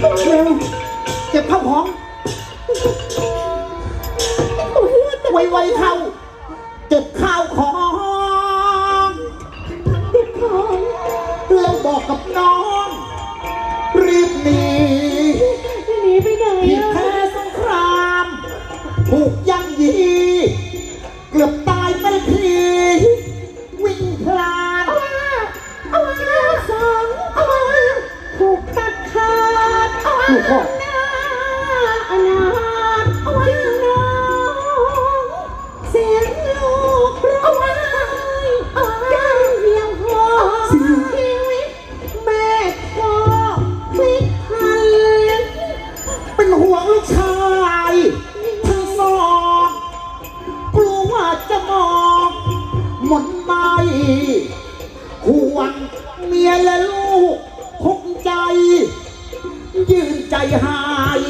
เร็วเก็บข้าวของไวๆเข้า เก็บข้าวของ แล้วบอกกับน้อง รีบหนีหนีไปไหนผิดอะแพ้สงครามถูก ลิกพันเป็นห่วงลูกชายทั้งสองกลัวว่าจะมองหมดไหมห่วงเมียและลูก ใจหาย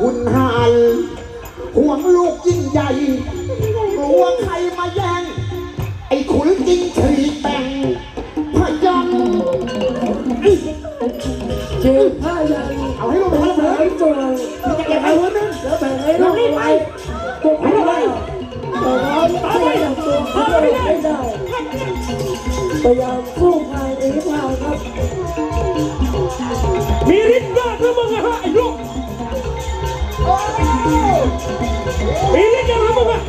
หุ่นหันห่วงลูกยิ่งใหญ่กลัวใครมาแย่ง ไอ้ขุนจริงฉีกแต่งพยันเจ็บผ้ายันเอาให้ลูกไปแล้วเถหาอะยตัวจะเก็บไอ้หัวนึงแล้วแบ่งให้ลูกไว้พวกเขาได้แต่เราช่วยอย่างตัวเขาไม่ได้พยายามสู้ภายในทาครับ มีฤทธิ์ยังนะมึงอะ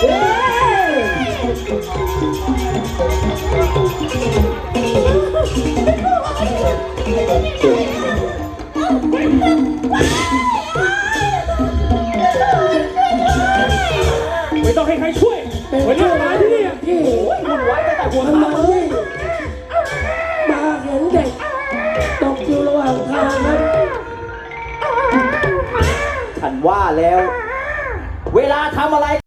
ไม่ ฉันว่าแล้ว เวลาทำอะไร